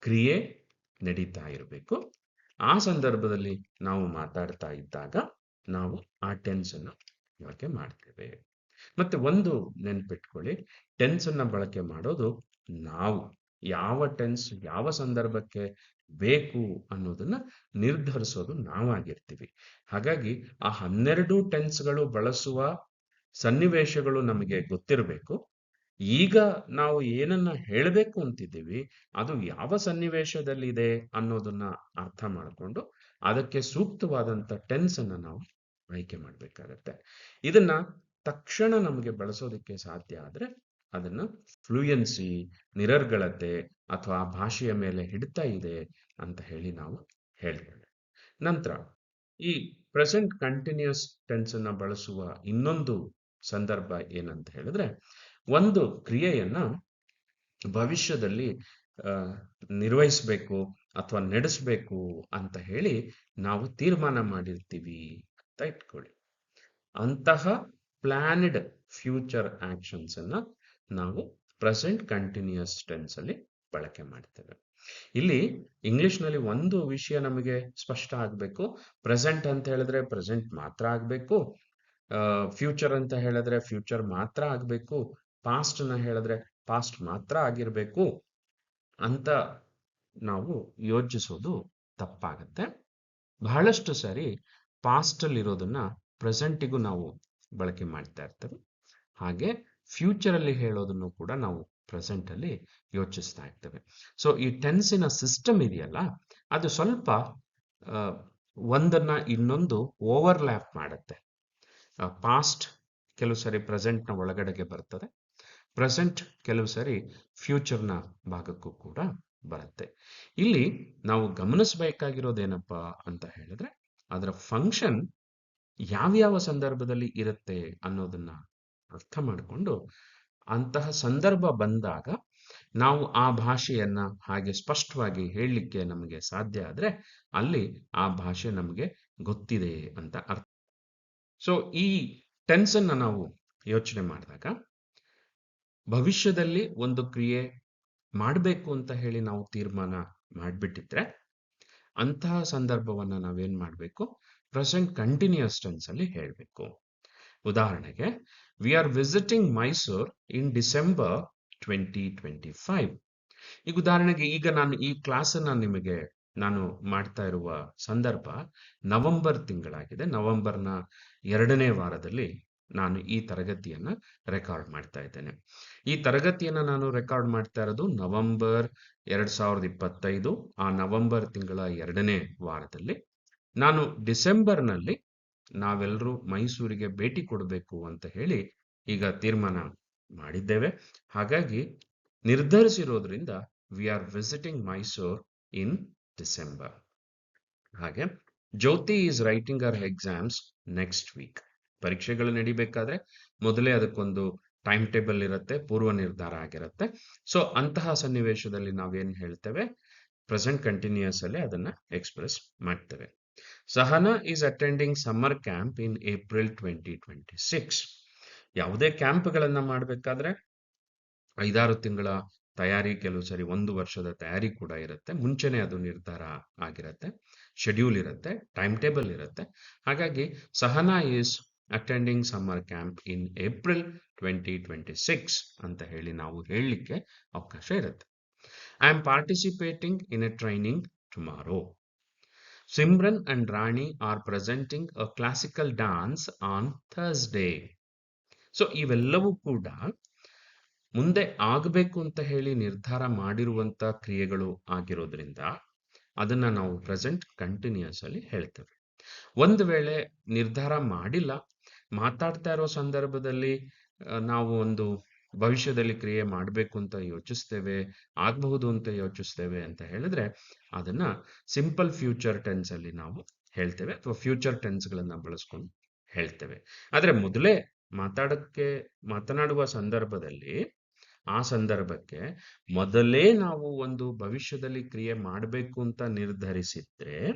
ಕ್ರಿಯೆ ನಡೀತಾ ಇರಬೇಕು. ಆ ಸಂದರ್ಭದಲ್ಲಿ ನಾವು ಮಾತಾಡ್ತಾ ಇದ್ದಾಗ ನಾವು ಆ ಟೆನ್ಸ್ ಅನ್ನು ಬಳಕೆ ಮಾಡ್ತೇವೆ. ಮತ್ತೆ ಒಂದು ನೆನ್ಪಿಟ್ಕೊಳ್ಳಿ ಟೆನ್ಸ್ ಅನ್ನ ಬಳಕೆ ಮಾಡೋದು ನಾವು, ಯಾವ ಟೆನ್ಸ್ ಯಾವ ಸಂದರ್ಭಕ್ಕೆ ಬೇಕು ಅನ್ನೋದನ್ನ ನಿರ್ಧರಿಸೋದು ನಾವಾಗಿರ್ತೀವಿ. ಹಾಗಾಗಿ ಆ ಹನ್ನೆರಡು ಟೆನ್ಸ್ಗಳು ಬಳಸುವ ಸನ್ನಿವೇಶಗಳು ನಮಗೆ ಗೊತ್ತಿರಬೇಕು. ಈಗ ನಾವು ಏನನ್ನ ಹೇಳಬೇಕು ಅಂತಿದ್ದೀವಿ, ಅದು ಯಾವ ಸನ್ನಿವೇಶದಲ್ಲಿದೆ ಅನ್ನೋದನ್ನ ಅರ್ಥ ಮಾಡಿಕೊಂಡು ಅದಕ್ಕೆ ಸೂಕ್ತವಾದಂತ ಟೆನ್ಸ್ ಅನ್ನ ನಾವು ಆಯ್ಕೆ ಮಾಡ್ಬೇಕಾಗತ್ತೆ. ಇದನ್ನ ತಕ್ಷಣ ನಮಗೆ ಬಳಸೋದಕ್ಕೆ ಸಾಧ್ಯ ಆದ್ರೆ ಅದನ್ನ ಫ್ಲೂಯೆನ್ಸಿ ನಿರರ್ಗಳತೆ ಅಥವಾ ಭಾಷೆಯ ಮೇಲೆ ಹಿಡಿತಾ ಇದೆ ಅಂತ ಹೇಳಿ ನಾವು ಹೇಳ್ತೇವೆ. ನಂತರ ಈ ಪ್ರೆಸೆಂಟ್ ಕಂಟಿನ್ಯೂಸ್ ಟೆನ್ಸ್ ಅನ್ನ ಬಳಸುವ ಇನ್ನೊಂದು ಸಂದರ್ಭ ಏನಂತ ಹೇಳಿದ್ರೆ ಒಂದು ಕ್ರಿಯೆಯನ್ನ ಭವಿಷ್ಯದಲ್ಲಿ ನಿರ್ವಹಿಸಬೇಕು ಅಥವಾ ನಡೆಸಬೇಕು ಅಂತ ಹೇಳಿ ನಾವು ತೀರ್ಮಾನ ಮಾಡಿರ್ತೀವಿ. ಅಂತ ಇಟ್ಕೊಳ್ಳಿ ಅಂತಹ ಪ್ಲಾನ್ಡ್ ಫ್ಯೂಚರ್ ಆಕ್ಷನ್ಸ್ ಅನ್ನ ನಾವು ಪ್ರೆಸೆಂಟ್ ಕಂಟಿನ್ಯೂಸ್ ಟೆನ್ಸ್ ಅಲ್ಲಿ ಬಳಕೆ ಮಾಡ್ತೇವೆ. ಇಲ್ಲಿ ಇಂಗ್ಲಿಷ್ನಲ್ಲಿ ಒಂದು ವಿಷಯ ನಮಗೆ ಸ್ಪಷ್ಟ ಆಗಬೇಕು. ಪ್ರೆಸೆಂಟ್ ಅಂತ ಹೇಳಿದ್ರೆ ಪ್ರೆಸೆಂಟ್ ಮಾತ್ರ ಆಗಬೇಕು. ಫ್ಯೂಚರ್ ಅಂತ ಹೇಳಿದ್ರೆ ಫ್ಯೂಚರ್ ಮಾತ್ರ ಆಗಬೇಕು. ಪಾಸ್ಟ್ನ ಹೇಳಿದ್ರೆ ಪಾಸ್ಟ್ ಮಾತ್ರ ಆಗಿರ್ಬೇಕು ಅಂತ ನಾವು ಯೋಚಿಸೋದು ತಪ್ಪಾಗತ್ತೆ. ಬಹಳಷ್ಟು ಸಾರಿ ಪಾಸ್ಟ್ ಅಲ್ಲಿ ಇರೋದನ್ನ ಪ್ರೆಸೆಂಟಿಗೂ ನಾವು ಬಳಕೆ ಮಾಡ್ತಾ ಇರ್ತೇವೆ. ಹಾಗೆ ಫ್ಯೂಚರ್ ಅಲ್ಲಿ ಹೇಳೋದನ್ನು ಕೂಡ ನಾವು ಪ್ರೆಸೆಂಟ್ ಅಲ್ಲಿ ಯೋಚಿಸ್ತಾ ಇರ್ತೇವೆ. ಸೊ ಈ ಟೆನ್ಸಿನ ಸಿಸ್ಟಮ್ ಇದೆಯಲ್ಲ, ಅದು ಸ್ವಲ್ಪ ಒಂದನ್ನ ಇನ್ನೊಂದು ಓವರ್ಲ್ಯಾಪ್ ಮಾಡುತ್ತೆ. ಪಾಸ್ಟ್ ಕೆಲವು ಸರಿ ಪ್ರೆಸೆಂಟ್ನ ಒಳಗಡೆಗೆ ಬರ್ತದೆ. ಪ್ರೆಸೆಂಟ್ ಕೆಲವು ಸರಿ ಫ್ಯೂಚರ್ನ ಭಾಗಕ್ಕೂ ಕೂಡ ಬರುತ್ತೆ. ಇಲ್ಲಿ ನಾವು ಗಮನಿಸಬೇಕಾಗಿರೋದೇನಪ್ಪ ಅಂತ ಹೇಳಿದ್ರೆ ಅದರ ಫಂಕ್ಷನ್ ಯಾವ್ಯಾವ ಸಂದರ್ಭದಲ್ಲಿ ಇರುತ್ತೆ ಅನ್ನೋದನ್ನ ಅರ್ಥ ಮಾಡಿಕೊಂಡು ಅಂತಹ ಸಂದರ್ಭ ಬಂದಾಗ ನಾವು ಆ ಭಾಷೆಯನ್ನ ಹಾಗೆ ಸ್ಪಷ್ಟವಾಗಿ ಹೇಳಲಿಕ್ಕೆ ನಮಗೆ ಸಾಧ್ಯ ಆದ್ರೆ ಅಲ್ಲಿ ಆ ಭಾಷೆ ನಮಗೆ ಗೊತ್ತಿದೆ ಅಂತ ಅರ್ಥ. ಸೊ ಈ ಟೆನ್ಸನ್ನ ನಾವು ಯೋಚನೆ ಮಾಡಿದಾಗ ಭವಿಷ್ಯದಲ್ಲಿ ಒಂದು ಕ್ರಿಯೆ ಮಾಡಬೇಕು ಅಂತ ಹೇಳಿ ನಾವು ತೀರ್ಮಾನ ಮಾಡಿಬಿಟ್ಟಿದ್ರೆ ಅಂತಹ ಸಂದರ್ಭವನ್ನ ನಾವೇನ್ ಮಾಡಬೇಕು? ಪ್ರೆಸೆಂಟ್ ಕಂಟಿನ್ಯೂಸ್ ಟೆನ್ಸ್ ಅಲ್ಲಿ ಹೇಳಬೇಕು. ಉದಾಹರಣೆಗೆ we are visiting Mysore in December twenty twenty five ಈಗ ಉದಾಹರಣೆಗೆ, ಈಗ ನಾನು ಈ ಕ್ಲಾಸ್ ಅನ್ನ ನಿಮಗೆ ನಾನು ಮಾಡ್ತಾ ಇರುವ ಸಂದರ್ಭ ನವೆಂಬರ್ ತಿಂಗಳಾಗಿದೆ. ನವೆಂಬರ್ನ ಎರಡನೇ ವಾರದಲ್ಲಿ ನಾನು ಈ ತರಗತಿಯನ್ನ ರೆಕಾರ್ಡ್ ಮಾಡ್ತಾ ಇದ್ದೇನೆ. ಈ ತರಗತಿಯನ್ನ ನಾನು ರೆಕಾರ್ಡ್ ಮಾಡ್ತಾ ಇರೋದು ನವೆಂಬರ್ ಎರಡ್ ಸಾವಿರದ ಇಪ್ಪತ್ತೈದು, ಆ ನವೆಂಬರ್ ತಿಂಗಳ ಎರಡನೇ ವಾರದಲ್ಲಿ. ನಾನು ಡಿಸೆಂಬರ್ನಲ್ಲಿ ನಾವೆಲ್ಲರೂ ಮೈಸೂರಿಗೆ ಭೇಟಿ ಕೊಡಬೇಕು ಅಂತ ಹೇಳಿ ಈಗ ತೀರ್ಮಾನ ಮಾಡಿದ್ದೇವೆ. ಹಾಗಾಗಿ ನಿರ್ಧರಿಸಿರೋದ್ರಿಂದ we are visiting Mysore in December ಹಾಗೆ, Jyothi is writing our exams next week ಪರೀಕ್ಷೆಗಳು ನಡಿಬೇಕಾದ್ರೆ ಮೊದಲೇ ಅದಕ್ಕೊಂದು ಟೈಮ್ ಟೇಬಲ್ ಇರುತ್ತೆ, ಪೂರ್ವ ನಿರ್ಧಾರ ಆಗಿರುತ್ತೆ. ಸೊ ಅಂತಹ ಸನ್ನಿವೇಶದಲ್ಲಿ ನಾವೇನ್ ಹೇಳ್ತೇವೆ? ಪ್ರೆಸೆಂಟ್ ಕಂಟಿನ್ಯೂಸ್ ಅಲ್ಲಿ ಅದನ್ನ ಎಕ್ಸ್ಪ್ರೆಸ್ ಮಾಡ್ತೇವೆ. Sahana is attending summer camp in April twenty twenty six ಯಾವುದೇ ಕ್ಯಾಂಪ್ಗಳನ್ನ ಮಾಡಬೇಕಾದ್ರೆ ಐದಾರು ತಿಂಗಳ ತಯಾರಿ, ಕೆಲವು ಸರಿ ಒಂದು ವರ್ಷದ ತಯಾರಿ ಕೂಡ ಇರುತ್ತೆ. ಮುಂಚೆನೆ ಅದು ನಿರ್ಧಾರ ಆಗಿರುತ್ತೆ. ಶೆಡ್ಯೂಲ್ ಇರುತ್ತೆ ಟೈಮ್ ಟೇಬಲ್ ಇರುತ್ತೆ. ಹಾಗಾಗಿ Sahana is attending summer camp in April twenty twenty six ಅಂತ ಹೇಳಿ ನಾವು ಹೇಳಲಿಕ್ಕೆ ಅವಕಾಶ ಇರುತ್ತೆ. I am participating in a training tomorrow Simran and Rani are presenting a classical dance on Thursday so ಇವೆಲ್ಲವೂ ಕೂಡ ಮುಂದೆ ಆಗಬೇಕು ಅಂತ ಹೇಳಿ ನಿರ್ಧಾರ ಮಾಡಿರುವಂತ ಕ್ರಿಯೆಗಳು ಆಗಿರೋದ್ರಿಂದ ಅದನ್ನ ನಾವು ಪ್ರೆಸೆಂಟ್ ಕಂಟಿನ್ಯೂಸ್ ಅಲ್ಲಿ ಹೇಳ್ತೇವೆ. ಒಂದು ವೇಳೆ ನಿರ್ಧಾರ ಮಾಡಿಲ್ಲ ಮಾತಾಡ್ತಾ ಇರೋ ಸಂದರ್ಭದಲ್ಲಿ ನಾವು ಒಂದು ಭವಿಷ್ಯದಲ್ಲಿ ಕ್ರಿಯೆ ಮಾಡಬೇಕು ಅಂತ ಯೋಚಿಸ್ತೇವೆ, ಆಗಬಹುದು ಅಂತ ಯೋಚಿಸ್ತೇವೆ ಅಂತ ಹೇಳಿದ್ರೆ, ಅದನ್ನ ಸಿಂಪಲ್ ಫ್ಯೂಚರ್ ಟೆನ್ಸ್ ಅಲ್ಲಿ ನಾವು ಹೇಳ್ತೇವೆ ಅಥವಾ ಫ್ಯೂಚರ್ ಟೆನ್ಸ್ ಗಳನ್ನ ಬಳಸ್ಕೊಂಡು ಹೇಳ್ತೇವೆ. ಆದ್ರೆ ಮೊದಲೇ ಮಾತಾಡಕ್ಕೆ, ಮಾತನಾಡುವ ಸಂದರ್ಭದಲ್ಲಿ, ಆ ಸಂದರ್ಭಕ್ಕೆ ಮೊದಲೇ ನಾವು ಒಂದು ಭವಿಷ್ಯದಲ್ಲಿ ಕ್ರಿಯೆ ಮಾಡಬೇಕು ಅಂತ ನಿರ್ಧರಿಸಿದ್ರೆ,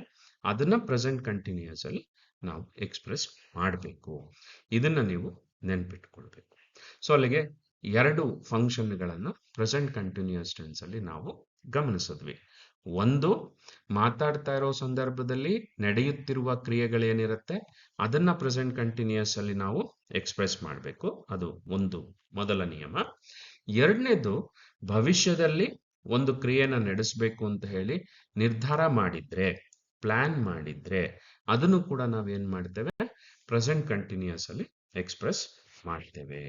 ಅದನ್ನ ಪ್ರೆಸೆಂಟ್ ಕಂಟಿನ್ಯೂಸ್ ಅಲ್ಲಿ ನಾವು ಎಕ್ಸ್ಪ್ರೆಸ್ ಮಾಡಬೇಕು. ಇದನ್ನ ನೀವು ನೆನ್ಪಿಟ್ಕೊಳ್ಬೇಕು. ಸೊ ಅಲ್ಲಿಗೆ ಎರಡು ಫಂಕ್ಷನ್ಗಳನ್ನು ಪ್ರೆಸೆಂಟ್ ಕಂಟಿನ್ಯೂಸ್ ಟೆನ್ಸ್ ಅಲ್ಲಿ ನಾವು ಗಮನಿಸಿದ್ವಿ. ಒಂದು, ಮಾತಾಡ್ತಾ ಇರೋ ಸಂದರ್ಭದಲ್ಲಿ ನಡೆಯುತ್ತಿರುವ ಕ್ರಿಯೆಗಳೇನಿರುತ್ತೆ, ಅದನ್ನ ಪ್ರೆಸೆಂಟ್ ಕಂಟಿನ್ಯೂಸ್ ಅಲ್ಲಿ ನಾವು ಎಕ್ಸ್ಪ್ರೆಸ್ ಮಾಡಬೇಕು. ಅದು ಒಂದು ಮೊದಲ ನಿಯಮ. ಎರಡನೇದು, ಭವಿಷ್ಯದಲ್ಲಿ ಒಂದು ಕ್ರಿಯೆನ ನಡೆಸಬೇಕು ಅಂತ ಹೇಳಿ ನಿರ್ಧಾರ ಮಾಡಿದ್ರೆ ಪ್ಲಾನ್ ಮಾಡಿದ್ರೆ ಅದನ್ನು ಕೂಡ ನಾವೇನ್ ಮಾಡ್ತೇವೆ? ಪ್ರೆಸೆಂಟ್ ಕಂಟಿನ್ಯೂಸ್ ಅಲ್ಲಿ ಎಕ್ಸ್ಪ್ರೆಸ್ ಮಾಡ್ತೇವೆ.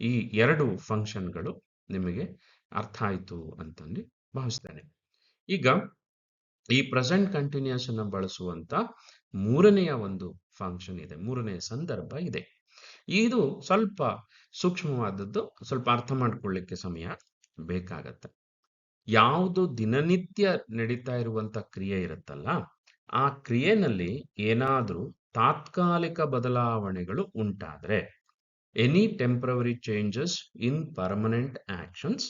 ಈ ಎರಡು ಫಂಕ್ಷನ್ಗಳು ನಿಮಗೆ ಅರ್ಥ ಆಯ್ತು ಅಂತಂದು ಭಾವಿಸ್ತೇನೆ. ಈಗ ಈ ಪ್ರೆಸೆಂಟ್ ಕಂಟಿನ್ಯೂಸ್ ಅನ್ನು ಬಳಸುವಂತ ಮೂರನೆಯ ಒಂದು ಫಂಕ್ಷನ್ ಇದೆ, ಮೂರನೆಯ ಸಂದರ್ಭ ಇದೆ. ಇದು ಸ್ವಲ್ಪ ಸೂಕ್ಷ್ಮವಾದದ್ದು, ಸ್ವಲ್ಪ ಅರ್ಥ ಮಾಡ್ಕೊಳ್ಳಿಕ್ಕೆ ಸಮಯ ಬೇಕಾಗತ್ತೆ. ಯಾವುದು ದಿನನಿತ್ಯ ನಡೀತಾ ಇರುವಂತ ಕ್ರಿಯೆ ಇರುತ್ತಲ್ಲ ಆ ಕ್ರಿಯೆನಲ್ಲಿ ಏನಾದರೂ ತಾತ್ಕಾಲಿಕ ಬದಲಾವಣೆಗಳು ಉಂಟಾದರೆ any temporary changes in permanent actions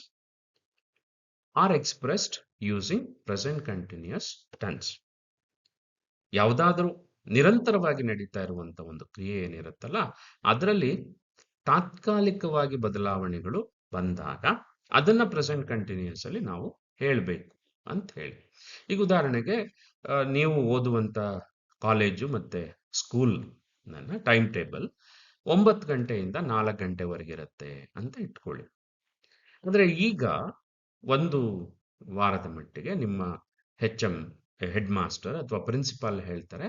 are expressed using present continuous tense ಯಾವುದಾದ್ರೂ ನಿರಂತರವಾಗಿ ನಡೀತಾ ಇರುವಂತ ಒಂದು ಕ್ರಿಯೆ ಏನಿರುತ್ತಲ್ಲ, ಅದರಲ್ಲಿ ತಾತ್ಕಾಲಿಕವಾಗಿ ಬದಲಾವಣೆಗಳು ಬಂದಾಗ ಅದನ್ನ ಪ್ರೆಸೆಂಟ್ ಕಂಟಿನ್ಯೂಸ್ ಅಲ್ಲಿ ನಾವು ಹೇಳಬೇಕು ಅಂತ ಹೇಳಿ. ಈಗ ಉದಾಹರಣೆಗೆ ನೀವು ಓದುವಂತ ಕಾಲೇಜು ಮತ್ತೆ ಸ್ಕೂಲ್ ನನ್ನ ಟೈಮ್ ಟೇಬಲ್ ಒಂಬತ್ತು ಗಂಟೆಯಿಂದ ನಾಲ್ಕು ಗಂಟೆವರೆಗೆ ಇರುತ್ತೆ ಅಂತ ಇಟ್ಕೊಳ್ಳಿ. ಅಂದ್ರೆ ಈಗ ಒಂದು ವಾರದ ಮಟ್ಟಿಗೆ ನಿಮ್ಮ ಹೆಚ್ ಎಂ ಹೆಡ್ ಮಾಸ್ಟರ್ ಅಥವಾ ಪ್ರಿನ್ಸಿಪಾಲ್ ಹೇಳ್ತಾರೆ,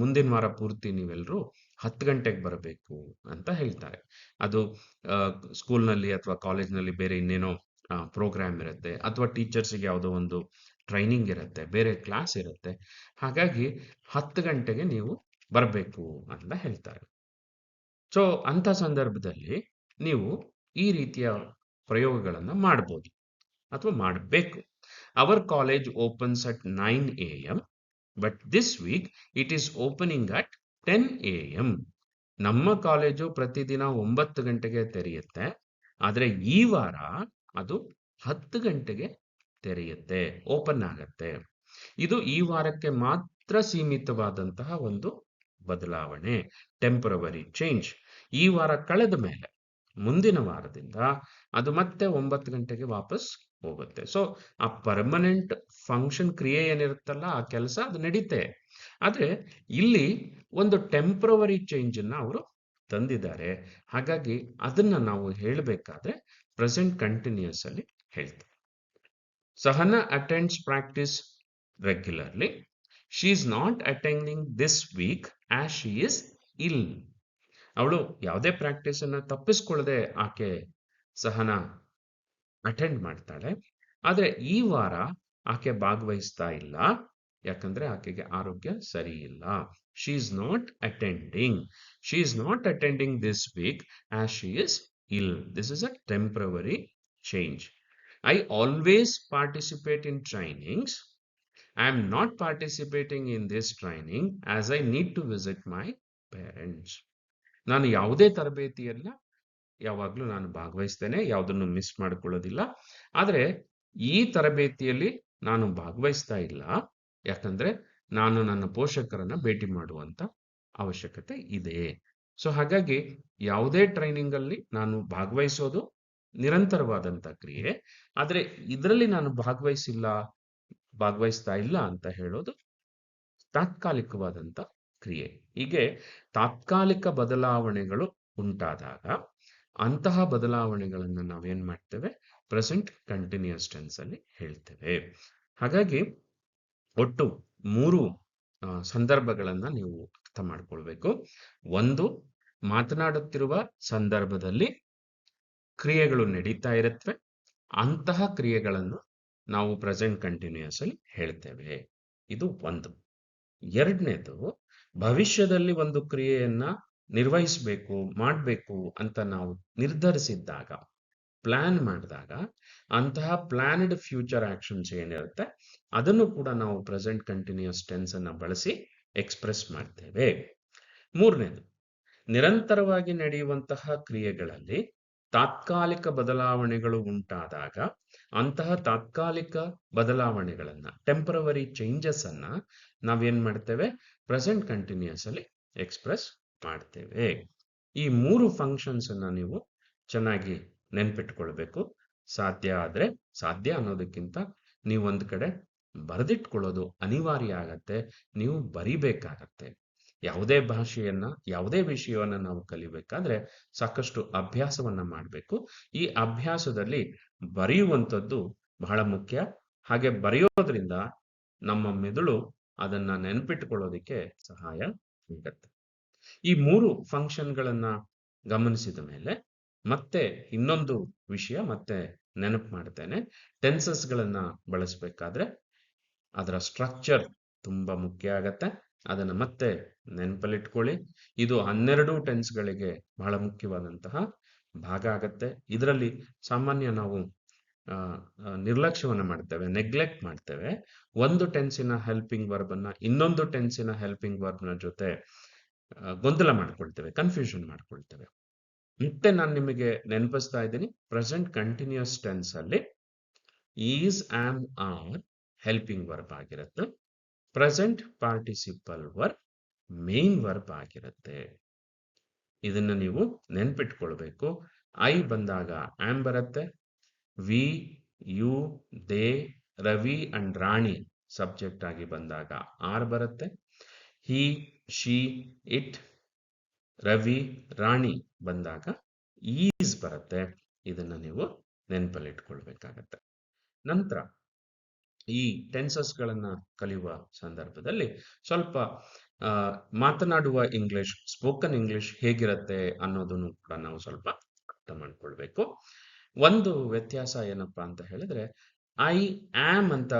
ಮುಂದಿನ ವಾರ ಪೂರ್ತಿ ನೀವೆಲ್ಲರೂ ಹತ್ತು ಗಂಟೆಗೆ ಬರಬೇಕು ಅಂತ ಹೇಳ್ತಾರೆ. ಅದು ಸ್ಕೂಲ್ನಲ್ಲಿ ಅಥವಾ ಕಾಲೇಜ್ನಲ್ಲಿ ಬೇರೆ ಇನ್ನೇನೋ ಪ್ರೋಗ್ರಾಮ್ ಇರುತ್ತೆ, ಅಥವಾ ಟೀಚರ್ಸ್ಗೆ ಯಾವುದೋ ಒಂದು ಟ್ರೈನಿಂಗ್ ಇರುತ್ತೆ, ಬೇರೆ ಕ್ಲಾಸ್ ಇರುತ್ತೆ. ಹಾಗಾಗಿ ಹತ್ತು ಗಂಟೆಗೆ ನೀವು ಬರಬೇಕು ಅಂತ ಹೇಳ್ತಾರೆ. ಸೊ ಅಂತ ಸಂದರ್ಭದಲ್ಲಿ ನೀವು ಈ ರೀತಿಯ ಪ್ರಯೋಗಗಳನ್ನು ಮಾಡ್ಬೋದು ಅಥವಾ ಮಾಡಬೇಕು. Our college opens at nine A M but this week it is opening at ten A M ನಮ್ಮ ಕಾಲೇಜು ಪ್ರತಿದಿನ ಒಂಬತ್ತು ಗಂಟೆಗೆ ತೆರೆಯುತ್ತೆ, ಆದರೆ ಈ ವಾರ ಅದು ಹತ್ತು ಗಂಟೆಗೆ ತೆರೆಯುತ್ತೆ, ಓಪನ್ ಆಗತ್ತೆ. ಇದು ಈ ವಾರಕ್ಕೆ ಮಾತ್ರ ಸೀಮಿತವಾದಂತಹ ಒಂದು ಬದಲಾವಣೆ ಟೆಂಪರವರಿ ಚೇಂಜ್ ಈ ವಾರ ಕಳೆದ ಮೇಲೆ, ಮುಂದಿನ ವಾರದಿಂದ ಅದು ಮತ್ತೆ ಒಂಬತ್ತು ಗಂಟೆಗೆ ವಾಪಸ್ ಹೋಗುತ್ತೆ. ಸೊ ಆ ಪರ್ಮನೆಂಟ್ ಫಂಕ್ಷನ್ ಕ್ರಿಯೆ ಏನಿರುತ್ತಲ್ಲ, ಆ ಕೆಲಸ ಅದು ನಡೀತೆ. ಆದ್ರೆ, ಇಲ್ಲಿ ಒಂದು ಟೆಂಪ್ರವರಿ ಚೇಂಜ್ ಅನ್ನ ಅವರು ತಂದಿದ್ದಾರೆ. ಹಾಗಾಗಿ ಅದನ್ನ ನಾವು ಹೇಳಬೇಕಾದ್ರೆ ಪ್ರೆಸೆಂಟ್ ಕಂಟಿನ್ಯೂಸ್ ಅಲ್ಲಿ ಹೇಳ್ತೇವೆ Sahana attends practice regularly She is not attending this week as she is ill ಅವಳು ಯಾವುದೇ ಪ್ರಾಕ್ಟೀಸ್ ಅನ್ನ ತಪ್ಪಿಸ್ಕೊಳ್ಳದೆ ಆಕೆ ಸಹನ ಅಟೆಂಡ್ ಮಾಡ್ತಾಳೆ. ಆದರೆ ಈ ವಾರ ಆಕೆ ಭಾಗವಹಿಸ್ತಾ ಇಲ್ಲ. ಯಾಕಂದ್ರೆ ಆಕೆಗೆ ಆರೋಗ್ಯ ಸರಿ ಇಲ್ಲ. She is not attending she is not attending this week as she is ill this is a temporary change I always participate in trainings I am not participating in this training as I need to visit my parents ನಾನು ಯಾವುದೇ ತರಬೇತಿಯಲ್ಲ ಯಾವಾಗಲೂ ನಾನು ಭಾಗವಹಿಸ್ತೇನೆ, ಯಾವುದನ್ನು ಮಿಸ್ ಮಾಡಿಕೊಳ್ಳೋದಿಲ್ಲ. ಆದರೆ ಈ ತರಬೇತಿಯಲ್ಲಿ ನಾನು ಭಾಗವಹಿಸ್ತಾ ಇಲ್ಲ. ಯಾಕಂದ್ರೆ ನಾನು ನನ್ನ ಪೋಷಕರನ್ನ ಭೇಟಿ ಮಾಡುವಂತ ಅವಶ್ಯಕತೆ ಇದೆ. ಸೊ ಹಾಗಾಗಿ ಯಾವುದೇ ಟ್ರೈನಿಂಗ್ ಅಲ್ಲಿ ನಾನು ಭಾಗವಹಿಸೋದು ನಿರಂತರವಾದಂತ ಕ್ರಿಯೆ. ಆದ್ರೆ ಇದರಲ್ಲಿ ನಾನು ಭಾಗವಹಿಸಿಲ್ಲ, ಭಾಗವಹಿಸ್ತಾ ಇಲ್ಲ ಅಂತ ಹೇಳೋದು ತಾತ್ಕಾಲಿಕವಾದಂತ ಕ್ರಿಯೆ. ಹೀಗೆ ತಾತ್ಕಾಲಿಕ ಬದಲಾವಣೆಗಳು ಉಂಟಾದಾಗ ಅಂತಹ ಬದಲಾವಣೆಗಳನ್ನು ನಾವೇನ್ ಮಾಡ್ತೇವೆ? ಪ್ರೆಸೆಂಟ್ ಕಂಟಿನ್ಯೂಸ್ ಟೆನ್ಸ್ ಅಲ್ಲಿ ಹೇಳ್ತೇವೆ. ಹಾಗಾಗಿ ಒಟ್ಟು ಮೂರು ಸಂದರ್ಭಗಳನ್ನ ನೀವು ಅರ್ಥ ಮಾಡ್ಕೊಳ್ಬೇಕು. ಒಂದು, ಮಾತನಾಡುತ್ತಿರುವ ಸಂದರ್ಭದಲ್ಲಿ ಕ್ರಿಯೆಗಳು ನಡೀತಾ ಇರುತ್ತವೆ ಅಂತಹ ಕ್ರಿಯೆಗಳನ್ನು ನಾವು ಪ್ರೆಸೆಂಟ್ ಕಂಟಿನ್ಯೂಸ್ ಅಲ್ಲಿ ಹೇಳ್ತೇವೆ. ಇದು ಒಂದು. ಎರಡನೇದು, ಭವಿಷ್ಯದಲ್ಲಿ ಒಂದು ಕ್ರಿಯೆಯನ್ನ ನಿರ್ವಹಿಸಬೇಕು, ಮಾಡಬೇಕು ಅಂತ ನಾವು ನಿರ್ಧರಿಸಿದ್ದಾಗ ಪ್ಲಾನ್ ಮಾಡಿದಾಗ, ಅಂತಹ ಪ್ಲಾನ್ಡ್ ಫ್ಯೂಚರ್ ಆಕ್ಷನ್ಸ್ ಏನಿರುತ್ತೆ, ಅದನ್ನು ಕೂಡ ನಾವು ಪ್ರೆಸೆಂಟ್ ಕಂಟಿನ್ಯೂಸ್ ಟೆನ್ಸ್ ಅನ್ನ ಬಳಸಿ ಎಕ್ಸ್ಪ್ರೆಸ್ ಮಾಡ್ತೇವೆ. ಮೂರನೇದು, ನಿರಂತರವಾಗಿ ನಡೆಯುವಂತಹ ಕ್ರಿಯೆಗಳಲ್ಲಿ ತಾತ್ಕಾಲಿಕ ಬದಲಾವಣೆಗಳು ಉಂಟಾದಾಗ ಅಂತಹ ತಾತ್ಕಾಲಿಕ ಬದಲಾವಣೆಗಳನ್ನ ಟೆಂಪ್ರವರಿ ಚೇಂಜಸ್ ಅನ್ನ ನಾವೇನ್ ಮಾಡ್ತೇವೆ? ಪ್ರೆಸೆಂಟ್ ಕಂಟಿನ್ಯೂಸ್ ಅಲ್ಲಿ ಎಕ್ಸ್ಪ್ರೆಸ್ ಮಾಡ್ತೇವೆ. ಈ ಮೂರು ಫಂಕ್ಷನ್ಸ್ ಅನ್ನ ನೀವು ಚೆನ್ನಾಗಿ ನೆನ್ಪಿಟ್ಕೊಳ್ಬೇಕು. ಸಾಧ್ಯ ಆದ್ರೆ, ಸಾಧ್ಯ ಅನ್ನೋದಕ್ಕಿಂತ ನೀವು ಒಂದ್ ಕಡೆ ಬರೆದಿಟ್ಕೊಳ್ಳೋದು ಅನಿವಾರ್ಯ ಆಗತ್ತೆ. ನೀವು ಬರಿಬೇಕಾಗತ್ತೆ. ಯಾವುದೇ ಭಾಷೆಯನ್ನ, ಯಾವುದೇ ವಿಷಯವನ್ನ ನಾವು ಕಲಿಬೇಕಾದ್ರೆ ಸಾಕಷ್ಟು ಅಭ್ಯಾಸವನ್ನ ಮಾಡಬೇಕು. ಈ ಅಭ್ಯಾಸದಲ್ಲಿ ಬರೆಯುವಂಥದ್ದು ಬಹಳ ಮುಖ್ಯ. ಹಾಗೆ ಬರೆಯೋದ್ರಿಂದ ನಮ್ಮ ಮೆದುಳು ಅದನ್ನ ನೆನ್ಪಿಟ್ಕೊಳ್ಳೋದಿಕ್ಕೆ ಸಹಾಯ ಆಗತ್ತೆ. ಈ ಮೂರು ಫಂಕ್ಷನ್ಗಳನ್ನ ಗಮನಿಸಿದ ಮೇಲೆ ಮತ್ತೆ ಇನ್ನೊಂದು ವಿಷಯ ಮತ್ತೆ ನೆನಪು ಮಾಡ್ತೇನೆ. ಟೆನ್ಸಸ್ ಗಳನ್ನ ಬಳಸಬೇಕಾದ್ರೆ ಅದರ ಸ್ಟ್ರಕ್ಚರ್ ತುಂಬಾ ಮುಖ್ಯ ಆಗತ್ತೆ. ಅದನ್ನ ಮತ್ತೆ ನೆನಪಲ್ಲಿಟ್ಕೊಳ್ಳಿ. ಇದು ಹನ್ನೆರಡು ಟೆನ್ಸ್ಗಳಿಗೆ ಬಹಳ ಮುಖ್ಯವಾದಂತಹ ಭಾಗ ಆಗತ್ತೆ. ಇದರಲ್ಲಿ ಸಾಮಾನ್ಯ ನಾವು ನಿರ್ಲಕ್ಷ್ಯವನ್ನು ಮಾಡ್ತೇವೆ ನೆಗ್ಲೆಕ್ಟ್ ಮಾಡ್ತೇವೆ. ಒಂದು ಟೆನ್ಸಿನ ಹೆಲ್ಪಿಂಗ್ ವರ್ಬ್ ಅನ್ನ ಇನ್ನೊಂದು ಟೆನ್ಸಿನ ಹೆಲ್ಪಿಂಗ್ ವರ್ಬ್ನ ಜೊತೆ ಗೊಂದಲ ಮಾಡ್ಕೊಳ್ತೇವೆ ಕನ್ಫ್ಯೂಷನ್ ಮಾಡ್ಕೊಳ್ತೇವೆ. ಮತ್ತೆ ನಾನು ನಿಮಗೆ ನೆನಪಿಸ್ತಾ ಇದ್ದೀನಿ ಪ್ರೆಸೆಂಟ್ ಕಂಟಿನ್ಯೂಸ್ ಟೆನ್ಸ್ ಅಲ್ಲಿ is am are helping verb ಆಗಿರುತ್ತೆ. Present participle verb main verb ಆಗಿರುತ್ತೆ. ಇದನ್ನ ನೀವು ನೆನ್ಪಿಟ್ಕೊಳ್ಬೇಕು. ಐ ಬಂದಾಗ ಆಮ್ ಬರುತ್ತೆ. We you they Ravi and Rani subject ಆಗಿ ಬಂದಾಗ ಆರ್ ಬರುತ್ತೆ. He she it Ravi Rani ಬಂದಾಗ ಈಸ್ ಬರುತ್ತೆ. ಇದನ್ನ ನೀವು ನೆನಪಲ್ಲಿಟ್ಕೊಳ್ಬೇಕಾಗತ್ತೆ. ನಂತರ ಈ ಟೆನ್ಸಸ್ ಗಳನ್ನ ಕಲಿಯುವ ಸಂದರ್ಭದಲ್ಲಿ ಸ್ವಲ್ಪ ಮಾತನಾಡುವ ಇಂಗ್ಲಿಷ್ ಸ್ಪೋಕನ್ ಇಂಗ್ಲಿಷ್ ಹೇಗಿರುತ್ತೆ ಅನ್ನೋದನ್ನು ಕೂಡ ನಾವು ಸ್ವಲ್ಪ ಅರ್ಥ ಮಾಡ್ಕೊಳ್ಬೇಕು. ಒಂದು ವ್ಯತ್ಯಾಸ ಏನಪ್ಪಾ ಅಂತ ಹೇಳಿದ್ರೆ ಐ ಆಮ್ ಅಂತ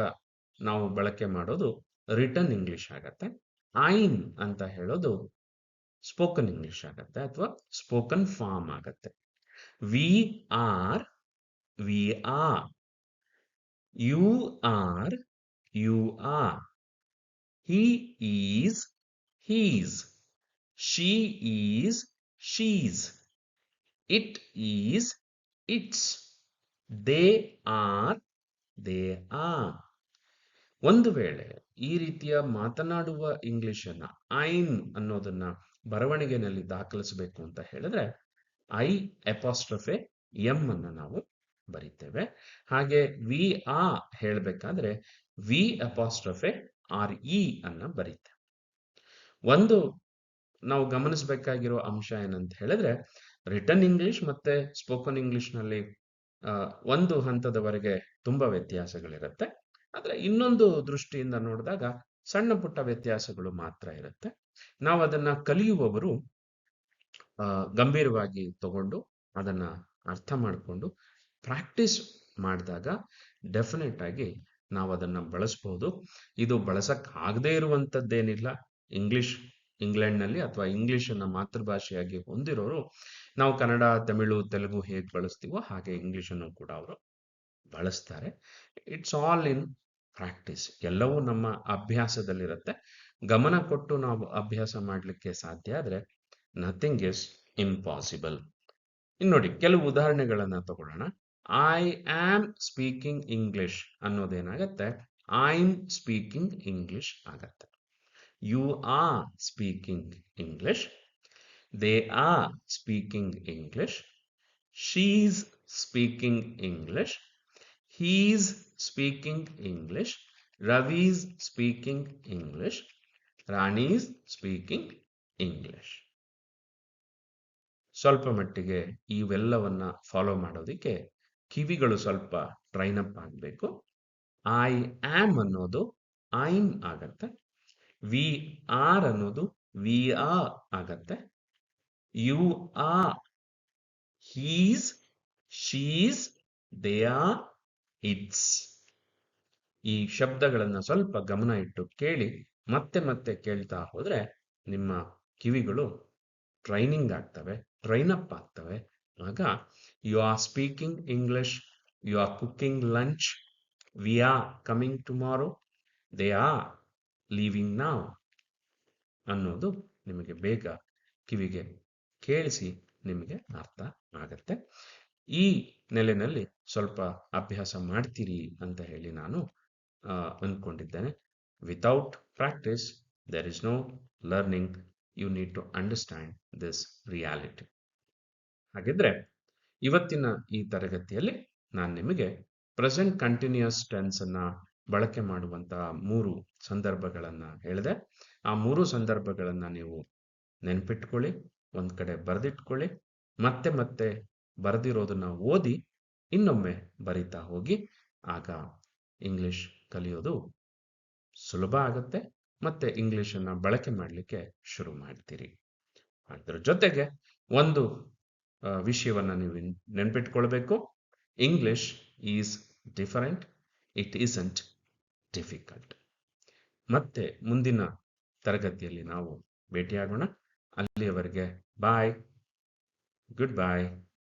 ನಾವು ಬಳಕೆ ಮಾಡೋದು ರಿಟರ್ನ್ ಇಂಗ್ಲಿಷ್ ಆಗತ್ತೆ. ಐನ್ ಅಂತ ಹೇಳೋದು ಸ್ಪೋಕನ್ ಇಂಗ್ಲಿಷ್ ಆಗತ್ತೆ ಅಥವಾ ಸ್ಪೋಕನ್ ಫಾರ್ಮ್ ಆಗತ್ತೆ. We are we are you are, you are. he is he's. She is she's. It is it's. They are they are. ಒಂದು ವೇಳೆ ಈ ರೀತಿಯ ಮಾತನಾಡುವ ಇಂಗ್ಲಿಷ್ ಅನ್ನ ಐನ್ ಅನ್ನೋದನ್ನ ಬರವಣಿಗೆನಲ್ಲಿ ದಾಖಲಿಸಬೇಕು ಅಂತ ಹೇಳಿದ್ರೆ ಐ ಎಪಾಸ್ಟ್ರಫೆ ಎಂ ಅನ್ನ ನಾವು ಬರಿತೇವೆ. ಹಾಗೆ ವಿ ಆ ಹೇಳ್ಬೇಕಾದ್ರೆ ವಿ ಅಪಾಸ್ಟ್ರಫೆ ಆರ್ ಇ ಅನ್ನ ಬರೀತೆ ಒಂದು ನಾವು ಗಮನಿಸಬೇಕಾಗಿರೋ ಅಂಶ ಏನಂತ ಹೇಳಿದ್ರೆ ರಿಟರ್ನ್ ಇಂಗ್ಲಿಷ್ ಮತ್ತೆ ಸ್ಪೋಕನ್ ಇಂಗ್ಲಿಷ್ನಲ್ಲಿ ಒಂದು ಹಂತದವರೆಗೆ ತುಂಬಾ ವ್ಯತ್ಯಾಸಗಳಿರುತ್ತೆ. ಆದ್ರೆ ಇನ್ನೊಂದು ದೃಷ್ಟಿಯಿಂದ ನೋಡಿದಾಗ ಸಣ್ಣ ಪುಟ್ಟ ವ್ಯತ್ಯಾಸಗಳು ಮಾತ್ರ ಇರುತ್ತೆ. ನಾವು ಅದನ್ನ ಕಲಿಯುವವರು ಗಂಭೀರವಾಗಿ ತಗೊಂಡು ಅದನ್ನ ಅರ್ಥ ಮಾಡಿಕೊಂಡು ಪ್ರಾಕ್ಟೀಸ್ ಮಾಡಿದಾಗ ಡೆಫಿನೆಟ್ ಆಗಿ ನಾವು ಅದನ್ನ ಬಳಸಬಹುದು ಇದು ಬಳಸಕ್ ಇರುವಂಥದ್ದೇನಿಲ್ಲ ಇಂಗ್ಲಿಷ್ ಇಂಗ್ಲೆಂಡ್ನಲ್ಲಿ ಅಥವಾ ಇಂಗ್ಲಿಷ್ ಅನ್ನ ಮಾತೃಭಾಷೆಯಾಗಿ ಹೊಂದಿರೋರು ನಾವು ಕನ್ನಡ, ತಮಿಳು, ತೆಲುಗು ಹೇಗೆ ಬಳಸ್ತೀವೋ ಹಾಗೆ ಇಂಗ್ಲಿಷ್ ಅನ್ನು ಕೂಡ ಅವರು ಬಳಸ್ತಾರೆ. ಇಟ್ಸ್ ಆಲ್ ಇನ್ ಪ್ರಾಕ್ಟೀಸ್ ಎಲ್ಲವೂ ನಮ್ಮ ಅಭ್ಯಾಸದಲ್ಲಿರುತ್ತೆ. ಗಮನ ಕೊಟ್ಟು ನಾವು ಅಭ್ಯಾಸ ಮಾಡಲಿಕ್ಕೆ ಸಾಧ್ಯ ಆದರೆ ನಥಿಂಗ್ ಇಸ್ ಇಂಪಾಸಿಬಲ್ ಇನ್ನು ನೋಡಿ, ಕೆಲವು ಉದಾಹರಣೆಗಳನ್ನು ತಗೊಳ್ಳೋಣ. ಐ ಆಮ್ ಸ್ಪೀಕಿಂಗ್ ಇಂಗ್ಲಿಷ್ ಅನ್ನೋದೇನಾಗತ್ತೆ? ಐಮ್ ಸ್ಪೀಕಿಂಗ್ ಇಂಗ್ಲಿಷ್ ಆಗತ್ತೆ. You are speaking English they are speaking English she's speaking English he's speaking English Ravi's speaking English Rani's speaking English ಸ್ವಲ್ಪ ಮಟ್ಟಿಗೆ ಇವೆಲ್ಲವನ್ನ ಫಾಲೋ ಮಾಡೋದಕ್ಕೆ ಕಿವಿಗಳು ಸ್ವಲ್ಪ ಟ್ರೈನ್ ಅಪ್ ಆಗಬೇಕು. ಐ ಆಮ್ ಅನ್ನೋದು ಐಮ್ ಆಗತ್ತೆ. ವಿ ಆರ್ ಅನ್ನೋದು ವಿ ಆರ್ ಆಗತ್ತೆ. ಯು ಆ he's she's they are it's ಈ ಶಬ್ದಗಳನ್ನು ಸ್ವಲ್ಪ ಗಮನ ಇಟ್ಟು ಕೇಳಿ ಮತ್ತೆ ಮತ್ತೆ ಕೇಳ್ತಾ ಹೋದ್ರೆ ನಿಮ್ಮ ಕಿವಿಗಳು ಟ್ರೈನಿಂಗ್ ಆಗ್ತವೆ ಟ್ರೈನ್ ಅಪ್ ಆಗ್ತವೆ. ಆಗ you are speaking English you are cooking lunch we are coming tomorrow they are leaving now. ಅನ್ನೋದು ನಿಮಗೆ ಬೇಗ ಕಿವಿಗೆ ಕೇಳಿಸಿ ನಿಮಗೆ ಅರ್ಥ ಆಗತ್ತೆ. ಈ ನೆಲೆಯಲ್ಲಿ ಸ್ವಲ್ಪ ಅಭ್ಯಾಸ ಮಾಡ್ತೀರಿ ಅಂತ ಹೇಳಿ ನಾನು ಅಂದ್ಕೊಂಡಿದ್ದೇನೆ without practice there is no learning you need to understand this reality ಹಾಗಿದ್ರೆ ಇವತ್ತಿನ ಈ ತರಗತಿಯಲ್ಲಿ ನಾನು ನಿಮಗೆ ಪ್ರೆಸೆಂಟ್ ಕಂಟಿನ್ಯೂಸ್ ಟೆನ್ಸ್ ಅನ್ನ ಬಳಕೆ ಮಾಡುವಂತಹ ಮೂರು ಸಂದರ್ಭಗಳನ್ನ ಹೇಳಿದೆ. ಆ ಮೂರು ಸಂದರ್ಭಗಳನ್ನ ನೀವು ನೆನ್ಪಿಟ್ಕೊಳ್ಳಿ, ಒಂದ್ ಕಡೆ ಬರೆದಿಟ್ಕೊಳ್ಳಿ, ಮತ್ತೆ ಮತ್ತೆ ಬರೆದಿರೋದನ್ನ ಓದಿ ಇನ್ನೊಮ್ಮೆ ಬರಿತಾ ಹೋಗಿ, ಆಗ ಇಂಗ್ಲಿಷ್ ಕಲಿಯೋದು ಸುಲಭ ಆಗುತ್ತೆ, ಮತ್ತೆ ಇಂಗ್ಲಿಷ್ ಅನ್ನ ಬಳಕೆ ಮಾಡಲಿಕ್ಕೆ ಶುರು ಮಾಡ್ತೀರಿ. ಅದ್ರ ಜೊತೆಗೆ ಒಂದು ವಿಷಯವನ್ನ ನೀವು ನೆನ್ಪಿಟ್ಕೊಳ್ಬೇಕು. English is different it isn't difficult ಮತ್ತೆ ಮುಂದಿನ ತರಗತಿಯಲ್ಲಿ ನಾವು ಭೇಟಿಯಾಗೋಣ. ಅಲ್ಲಿಯವರೆಗೆ ಬಾಯ್ ಗುಡ್ ಬಾಯ್